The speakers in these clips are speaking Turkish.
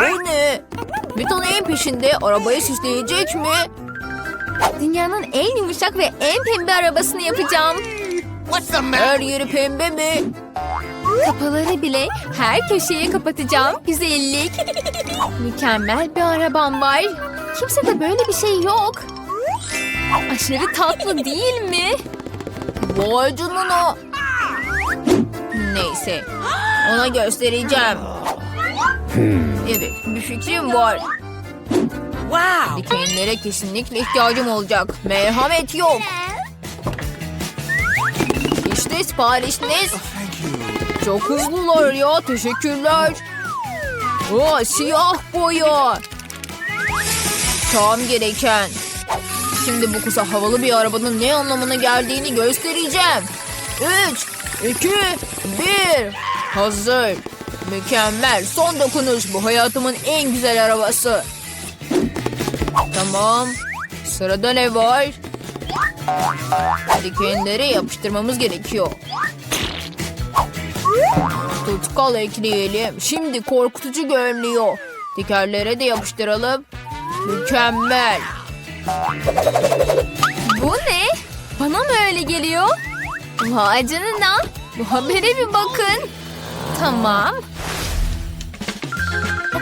Bu ne? Vita neyin peşinde? Arabayı süsleyecek mi? Dünyanın en yumuşak ve en pembe arabasını yapacağım. Her yeri pembe mi? Kapıları bile her köşeye kapatacağım. Güzellik. Mükemmel bir arabam var. Kimse de böyle bir şey yok. Aşırı tatlı değil mi? Vay canına. Neyse. Ona göstereceğim. Evet, bir fikrim var. Wow. Dikenlere kesinlikle ihtiyacım olacak. Merhamet yok. İşte siparişiniz. Çok hızlılar ya. Teşekkürler. Aa, siyah boya. Tam gereken. Şimdi bu kısa havalı bir arabanın ne anlamına geldiğini göstereceğim. Üç, iki, bir. Hazır. Mükemmel. Son dokunuş. Bu hayatımın en güzel arabası. Tamam. Sırada ne var? Dikenleri yapıştırmamız gerekiyor. Tutkal ekleyelim. Şimdi korkutucu görünüyor. Dikerlere de yapıştıralım. Mükemmel. Bu ne? Bana mı öyle geliyor? Vay canına. Bu habere bir bakın. Tamam.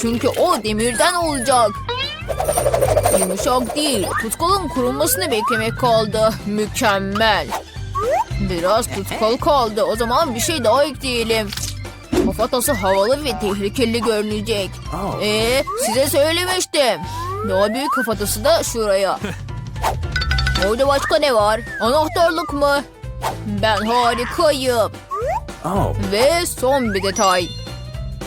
Çünkü o demirden olacak. Yumuşak değil. Tutkalın kurulmasını beklemek kaldı. Mükemmel. Biraz tutkal kaldı. O zaman bir şey daha ekleyelim. Kafatası havalı ve tehlikeli görünecek. Ee, size söylemiştim. Daha büyük kafatası da şuraya. Orada başka ne var? Anahtarlık mı? Ben harikayım. Oh. Ve son bir detay.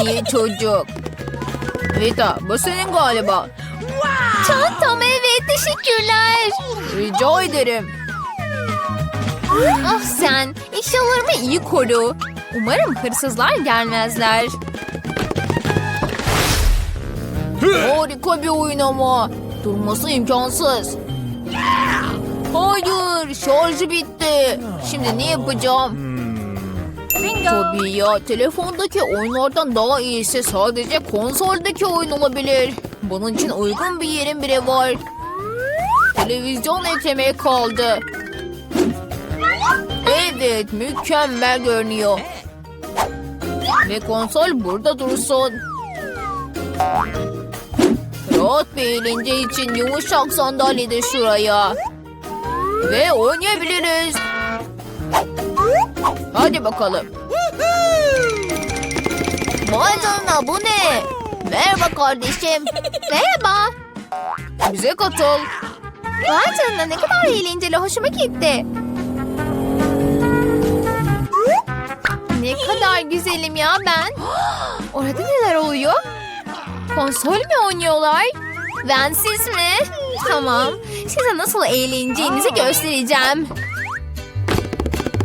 İyi çocuk. Vita bu senin galiba. Çantam evet teşekkürler. Rica ederim. Ah sen eşyalarımı iyi koru. Umarım hırsızlar gelmezler. Harika bir oyun ama. Durması imkansız. Hayır, şarjı bitti. Şimdi ne yapacağım? Tabii ya, telefondaki oyunlardan daha iyisi sadece konsoldaki oyun olabilir. Bunun için uygun bir yerim bile var. Televizyon eklemeye kaldı. Evet, mükemmel görünüyor. Ve konsol burada dursun. Rahat bir eğlence için yumuşak sandalye de şuraya. Ve oynayabiliriz. Hadi bakalım. Vay canına bu ne? Merhaba kardeşim. Merhaba. Bize katıl. Vay canına ne kadar eğlenceli hoşuma gitti. Ne kadar güzelim ya ben. Orada neler oluyor? Konsol mü oynuyorlar? Ben siz mi? Tamam. Size nasıl eğleneceğinizi göstereceğim.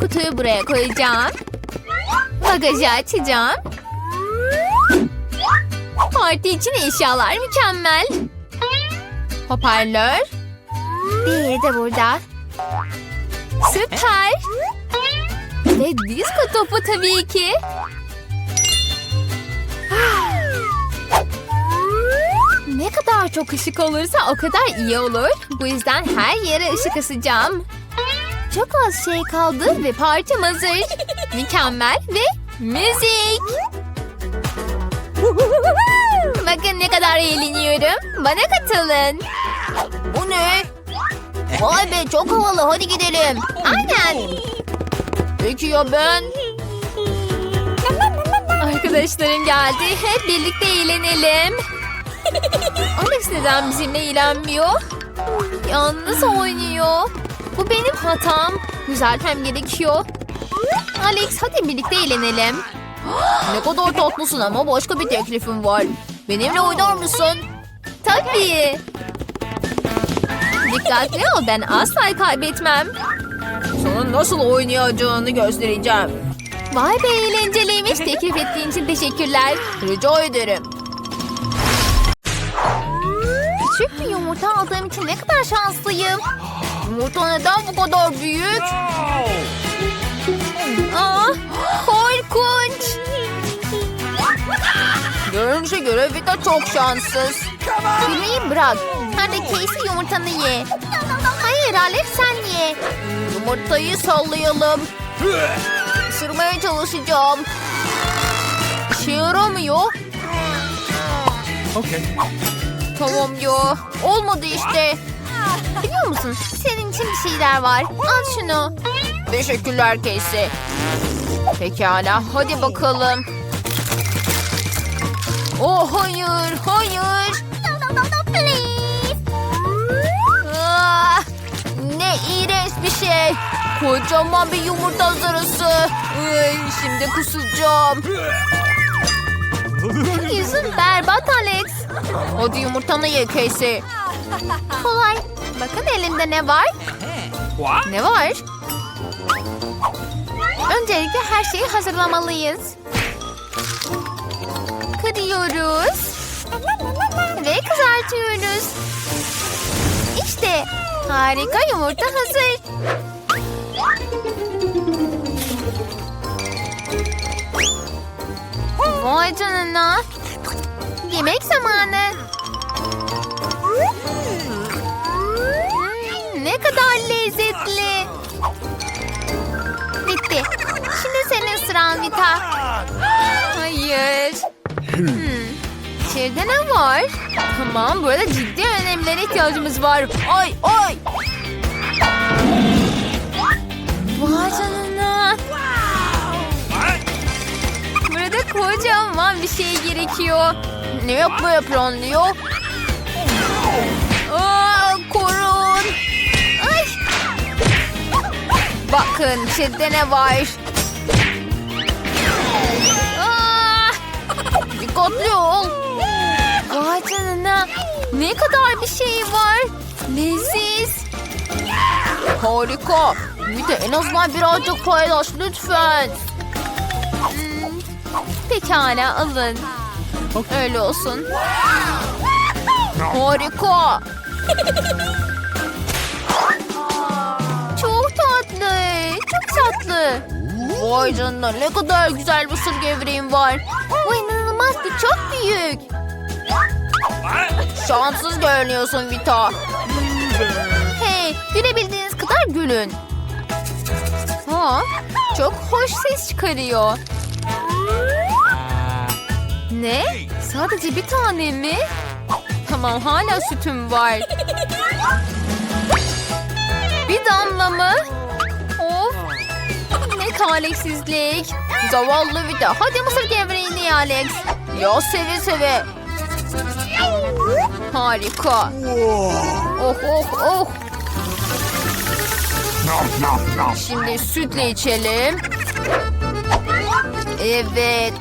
Kutuyu buraya koyacağım. Bagajı açacağım. Parti için eşyalar mükemmel. Hoparlör. Diğeri de burada. Süper. Ve disko topu tabii ki. Ne kadar çok ışık olursa o kadar iyi olur. Bu yüzden her yere ışık asacağım. Çok az şey kaldı ve partim hazır. Mükemmel ve müzik. Bakın ne kadar eğleniyorum. Bana katılın. Bu ne? Vay be çok havalı hadi gidelim. Aynen. Peki ya ben? Arkadaşlarım geldi. Hep birlikte eğlenelim. Alex neden bizimle eğlenmiyor? Yalnız oynuyor. Bu benim hatam. Düzeltmem gerekiyor. Alex hadi birlikte eğlenelim. Ne kadar tatlısın ama başka bir teklifim var. Benimle oynar mısın? Tabii. Dikkatli ol ben asla kaybetmem. Sana nasıl oynayacağını göstereceğim. Vay be eğlenceliymiş. Teklif ettiğin için teşekkürler. Rica ederim. Küçük bir yumurta aldığım için ne kadar şanslıyım. Yumurta neden bu kadar büyük? Aa, korkunç. Görünüşe göre Vita çok şanssız. Gülmeyi bırak. De Casey yumurtanı ye. Hayır Alex sen ye. Yumurtayı sallayalım. Isırmaya çalışacağım. İşe yaramıyor. Okay. Tamam ya. Olmadı işte. Biliyor musun senin için bir şeyler var. Al şunu. Teşekkürler Casey. Pekala hadi bakalım. Oh hayır hayır. Ah, ne iğrenç bir şey. Kocaman bir yumurta zarısı. Ay, şimdi kusacağım. Yüzün berbat Alex. Hadi yumurtanı ye Casey. Kolay. Bakın elimde ne var? Ne var? Öncelikle her şeyi hazırlamalıyız. Kırıyoruz. Ve kızartıyoruz. İşte harika yumurta hazır. Vay canına. Yemek zamanı. Ne kadar lezzetli. Bitti. Şimdi senin sıran Vita. Hayır. Hmm. İçeride ne var? Tamam burada ciddi önemlere ihtiyacımız var. Ay ay. Vay canına. Burada kocaman bir şey gerekiyor. Ne planlıyor? Aa, Bakın içeride ne var? Aa, Dikkatli ol. vay canına. Ne kadar bir şey var. Leziz. Harika. Bir de en azından birazcık paylaş lütfen. Hmm, Pekala alın. Öyle olsun. Harika. Tatlı. Vay canına ne kadar güzel mısır gevreğim var. Bu inanılmaz. Bu çok büyük. Şanssız görünüyorsun Vita. Hey, gülebildiğiniz kadar gülün. Ha, çok hoş ses çıkarıyor. Ne? Sadece bir tane mi? Tamam, hala sütüm var. Bir damla mı? Talihsizlik. Zavallı Vita. Hadi mısır gevreğini ye Alex. Ya seve seve. Harika. Oh oh oh. Şimdi sütle içelim. Evet.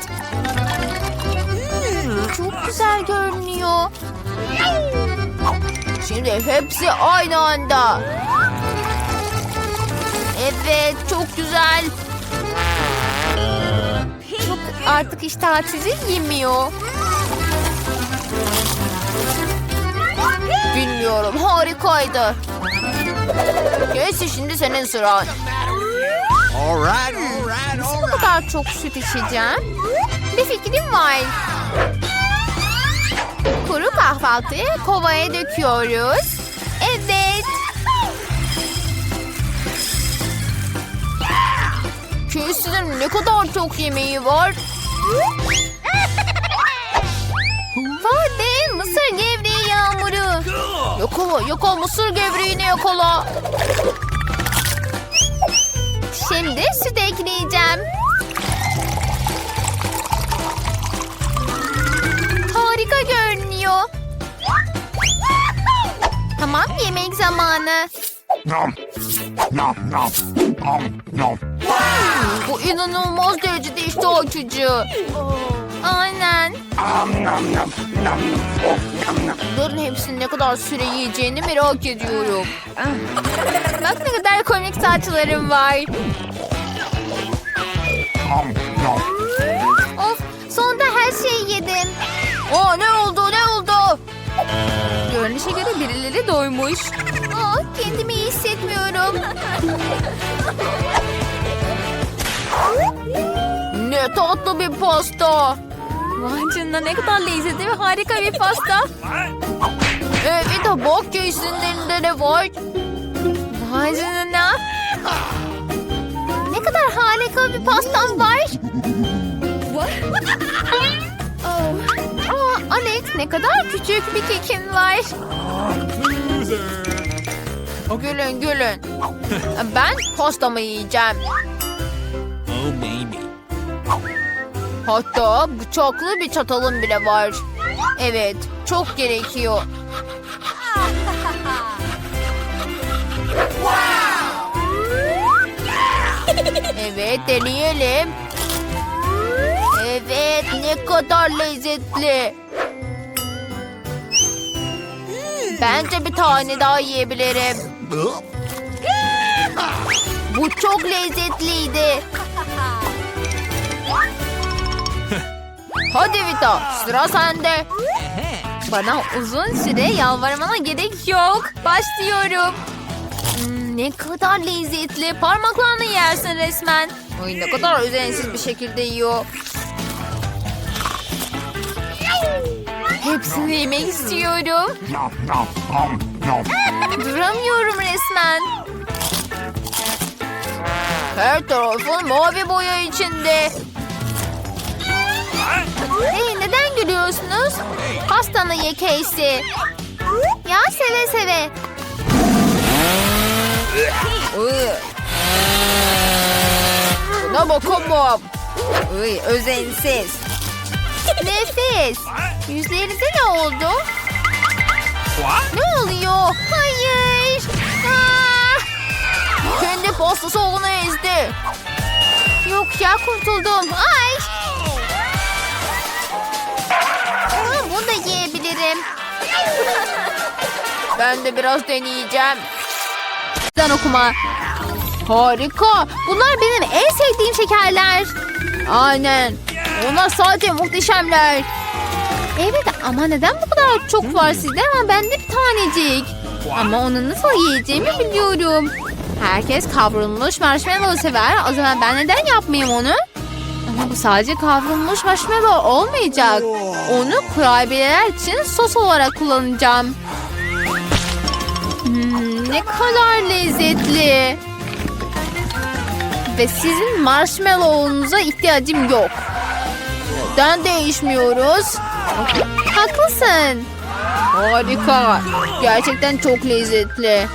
Çok güzel görünüyor. Şimdi hepsi aynı anda. Evet çok güzel. Artık iştah sizi yemiyor. Bilmiyorum harikaydı. Neyse şimdi senin sıran. All Bu kadar çok süt içeceğim. Bir fikrim var. Kuru kahvaltıyı kovaya döküyoruz. Evet. Kesin ne kadar çok yemeği var. Hadi mısır gevreği yağmuru. Cool. Yakala yakala mısır gevreğini yakala. Şimdi süt ekleyeceğim. Harika görünüyor. Tamam yemek zamanı. Nom. Nom nom. Bu inanılmaz derecede iştah açıcı. Aynen. Bunların hepsini ne kadar süre yiyeceğini merak ediyorum. Bak ne kadar komik saçlarım var. Of sonunda her şeyi yedim. Aa ne oldu ne oldu? Görünüşe göre birileri doymuş. Aa, kendimi hissetmiyorum. Ne tatlı bir pasta. Vay canına ne kadar lezzetli ve harika bir pasta. What? Ee, bir de bak Casey'nin ne var? Vay canına. Ne kadar harika bir pastam var. Aa, Alex ne kadar küçük bir kekin var. Gülün gülün. Ben pastamı yiyeceğim. Oh, maybe. Hatta bıçaklı bir çatalım bile var. Evet, çok gerekiyor. Evet, deneyelim. Evet, ne kadar lezzetli. Bence bir tane daha yiyebilirim. Bu çok lezzetliydi. Hadi Vita, sıra sende. Bana uzun süre yalvarmana gerek yok. Başlıyorum. Hmm, ne kadar lezzetli. Parmaklarını yersin resmen. Ay ne kadar özensiz bir şekilde yiyor. Hepsini yemek istiyorum. Duramıyorum resmen. Her tarafın mavi boya içinde. Hey neden gülüyorsunuz? Pastanı ye Casey. Ya seve seve. Buna bakamam. Iy, özensiz. What? Yüzlerinize ne oldu? What? Ne oluyor? Hayır. Aa! Kendi pastası onu ezdi. Yok ya kurtuldum. Ay. Aa, bunu da yiyebilirim. Ben de biraz deneyeceğim. Sen okuma. Harika. Bunlar benim en sevdiğim şekerler. Aynen. Onlar sadece muhteşemler. Evet ama neden bu kadar çok var sizde ama bende bir tanecik. Ama onu nasıl yiyeceğimi biliyorum. Herkes kavrulmuş marshmallow sever. O zaman ben neden yapmayayım onu? Ama bu sadece kavrulmuş marshmallow olmayacak. Onu kurabiyeler için sos olarak kullanacağım. Hmm, ne kadar lezzetli. Ve sizin marshmallow'unuza ihtiyacım yok. Neden değişmiyoruz? Haklısın. Harika. Gerçekten çok lezzetli.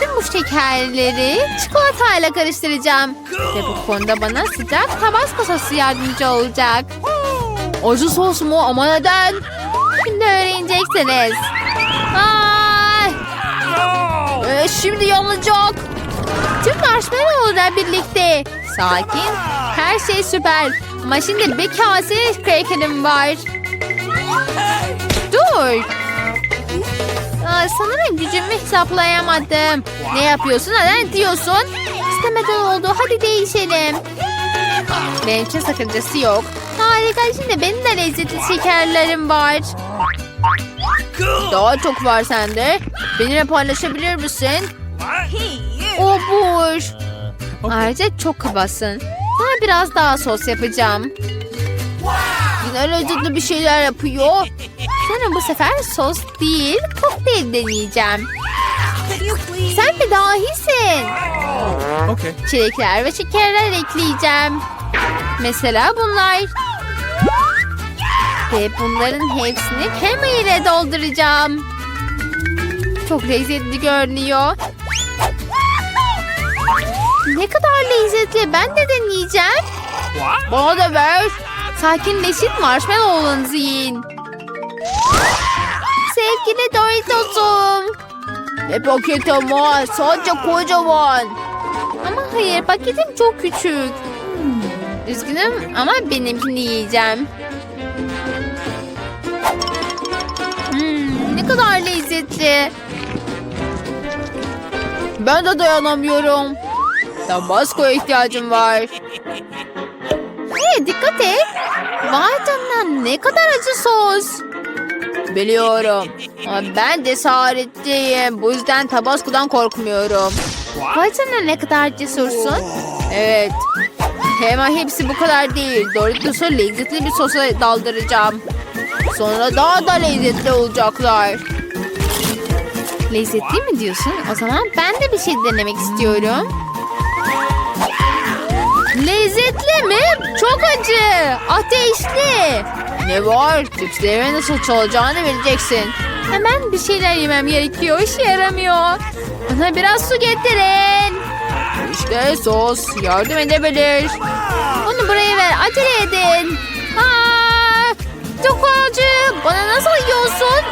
Tüm bu şekerleri çikolatayla karıştıracağım. Ve bu konuda bana sıcak tabasco sosu yardımcı olacak. Acı sos mu? Ama neden? Şimdi öğreneceksiniz. Ay, Ee, şimdi yanacak. tüm marshmallow'la birlikte. Sakin. Her şey süper. Ama şimdi bir kase krakerim var. Dur. Aa, sanırım gücümü hesaplayamadım. Ne yapıyorsun? Neden diyorsun? İstemeden oldu. Hadi değişelim. Benim için sakıncası yok. Harika. Şimdi benim de lezzetli şekerlerim var. Daha çok var sende. Benimle paylaşabilir misin? Obur. Ayrıca çok kabasın. Sana biraz daha sos yapacağım. Yine lezzetli bir şeyler yapıyor. Sana bu sefer sos değil, kokteyl deneyeceğim. Sen bir dahisin. Okay. Çilekler ve şekerler ekleyeceğim. Mesela bunlar. Ve bunların hepsini krema ile dolduracağım. Çok lezzetli görünüyor. Ne kadar lezzetli. Ben de deneyeceğim. Bana da ver. Sakinleşin marshmallow'larınızı yiyin. Sevgili Doritos'um. Ne paket ama sadece kocaman. Ama hayır paketim çok küçük. Üzgünüm ama benimkini yiyeceğim. Hmm, ne kadar lezzetli. Ben de dayanamıyorum. Tabasco'ya ihtiyacım var. Hey dikkat et. Vay ne kadar acı sos. Biliyorum. Ama ben cesaretliyim. Bu yüzden Tabasco'dan korkmuyorum. Vay ne kadar cesursun. Evet. Ama hepsi bu kadar değil. Doritos'u lezzetli bir sosa daldıracağım. Sonra daha da lezzetli olacaklar. Lezzetli mi diyorsun? O zaman ben de bir şey denemek istiyorum. Lezzetli mi? Çok acı. Ateşli. Ne var? Cipslerimin nasıl çalacağını bileceksin. Hemen bir şeyler yemem gerekiyor. İşe yaramıyor. Bana biraz su getirin. İşte sos. Yardım edebilir. Onu buraya ver. Acele edin. Aa, çok acı. Bana nasıl yiyorsun?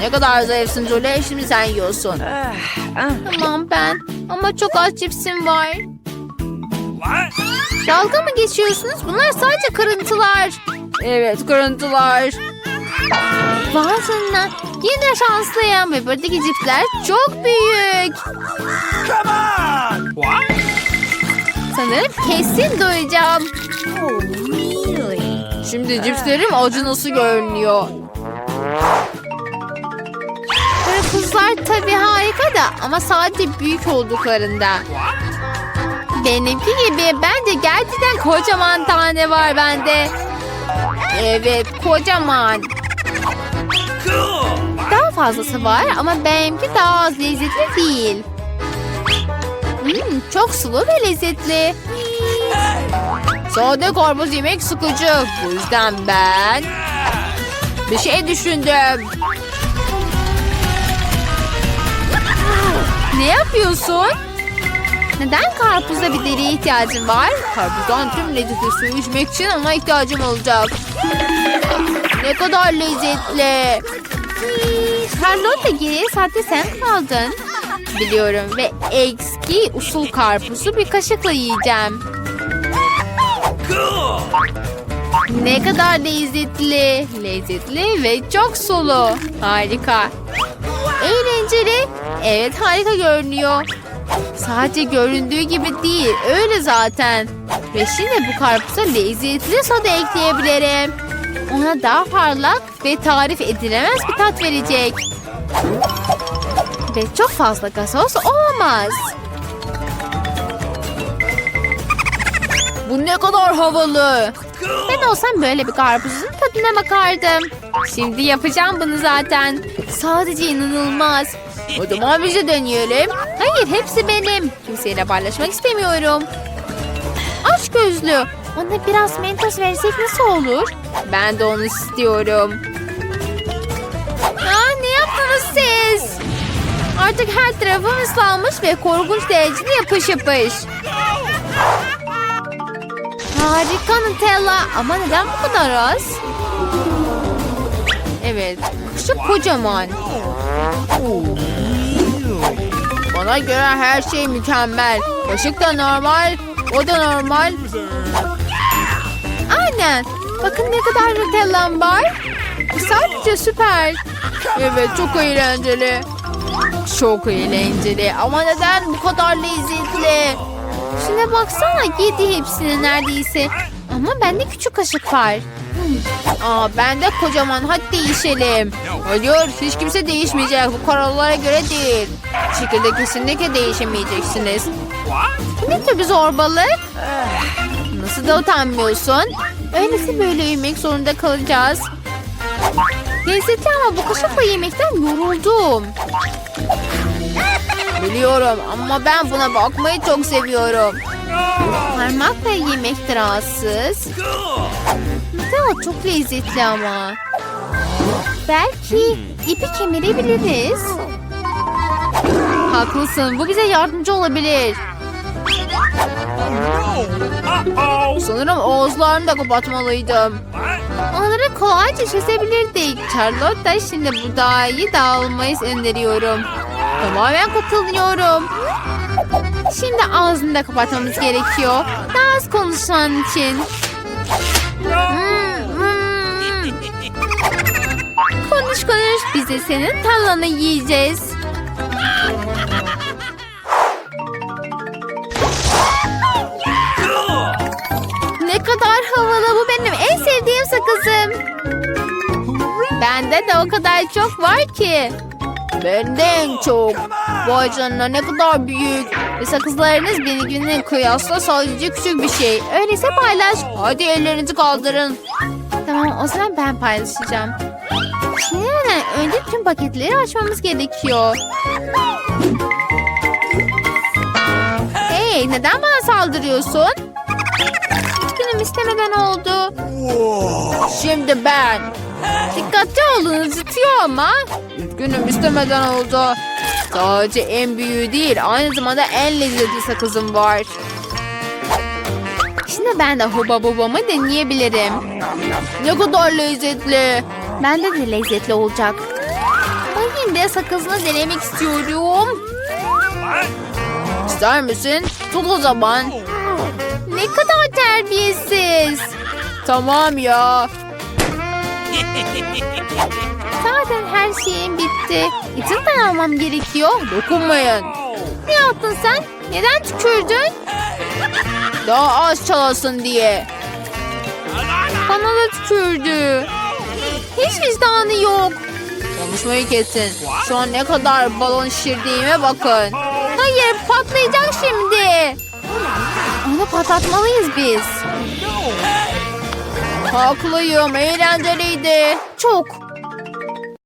Ne kadar zayıfsın Julie. Şimdi sen yiyorsun. Tamam ben. Ama çok az cipsim var. What? Dalga mı geçiyorsunuz? Bunlar sadece kırıntılar. Evet kırıntılar. Canına. Yine şanslıyım. Ve buradaki cipsler çok büyük. What? Sanırım kesin doyacağım. Şimdi cipslerim acı nasıl görünüyor. Karpuzlar tabii harika da ama sadece büyük olduklarında. Benimki gibi bence gerçekten kocaman tane var bende. Evet kocaman. Daha fazlası var ama benimki daha az lezzetli değil. Hmm, çok sulu ve lezzetli. Sade karpuz yemek sıkıcı. Bu yüzden ben bir şey düşündüm. Ne yapıyorsun? Neden karpuzda bir deriye ihtiyacın var? Karpuzdan tüm lezzetli suyu içmek için ona ihtiyacım olacak. Ne kadar lezzetli. Charlotte geriye saatte sen kaldın. Biliyorum ve eski usul karpuzu bir kaşıkla yiyeceğim. Ne kadar lezzetli. Lezzetli ve çok sulu. Harika. Eğlenceli. Evet harika görünüyor. Sadece göründüğü gibi değil. Öyle zaten. Ve şimdi bu karpuza lezzetli soda ekleyebilirim. Ona daha parlak ve tarif edilemez bir tat verecek. Ve çok fazla gazoz olamaz. Bu ne kadar havalı. Ben olsam böyle bir karpuzun tadına bakardım. Şimdi yapacağım bunu zaten. Sadece inanılmaz. O zaman biz de deneyelim. Hayır hepsi benim. Kimseyle paylaşmak istemiyorum. Aç gözlü. Ona biraz mentos versek nasıl olur? Ben de onu istiyorum. Aa, ne yaptınız siz? Artık her tarafım ıslanmış ve korkunç derecede yapış yapış. Harika Nutella ama neden bu kadar az? Evet, şu kocaman. Bana göre her şey mükemmel. Kaşık da normal. O da normal. Aynen. Bakın ne kadar Nutella'm var. Sadece süper. Evet çok eğlenceli. Çok eğlenceli. Ama neden bu kadar lezzetli? Şuna baksana yedi hepsini neredeyse. Ama bende küçük kaşık var. Aa ben de kocaman. Hadi değişelim. Hayır hiç kimse değişmeyecek. Bu kurallara göre değil. Şekilde kesinlikle değişemeyeceksiniz. Ne tür bir zorbalık? Nasıl da utanmıyorsun? Öylesi böyle yemek zorunda kalacağız. Lezzetli ama bu kaşıkla yemekten yoruldum. Biliyorum ama ben buna bakmayı çok seviyorum. Parmakla yemek rahatsız. Nutella çok lezzetli ama. Belki ipi kemirebiliriz. Haklısın. Bu bize yardımcı olabilir. Sanırım ağızlarını da kapatmalıydım. Onları kolayca çözebilirdik. Charlotte şimdi bu dahi dağılmayı öneriyorum. Tamamen katılıyorum. Şimdi ağzını da kapatmamız gerekiyor. Daha az konuşan için. Hmm, hmm. Konuş konuş. Biz de senin tallanı yiyeceğiz. Ne kadar havalı bu benim en sevdiğim sakızım. Bende de o kadar çok var ki. Bende en çok. Vay canına ne kadar büyük. Ve sakızlarınız benimkine kıyasla sadece küçük bir şey. Öyleyse paylaş. Hadi ellerinizi kaldırın. Tamam o zaman ben paylaşacağım. Şimdi önce tüm paketleri açmamız gerekiyor. Hey neden bana saldırıyorsun? Günüm istemeden oldu. Şimdi ben. Dikkatli olun zıtıyor ama. Üzgünüm istemeden oldu. Sadece en büyüğü değil aynı zamanda en lezzetli sakızım var. Şimdi ben de huba bubamı deneyebilirim. Ne kadar lezzetli. Bende de lezzetli olacak. Ben de sakızını denemek istiyorum. İster misin? Tut o zaman. Ne kadar terbiyesiz. Tamam ya. Zaten her şeyim bitti. İçinden almam gerekiyor. Dokunmayın. Ne yaptın sen? Neden tükürdün? Daha az çalasın diye. Bana da tükürdü. Hiç vicdanı yok. Konuşmayı kesin. Şu an ne kadar balon şişirdiğime bakın. Hayır patlayacak şimdi. Onu patlatmalıyız biz. Haklıyım. Eğlenceliydi. Çok.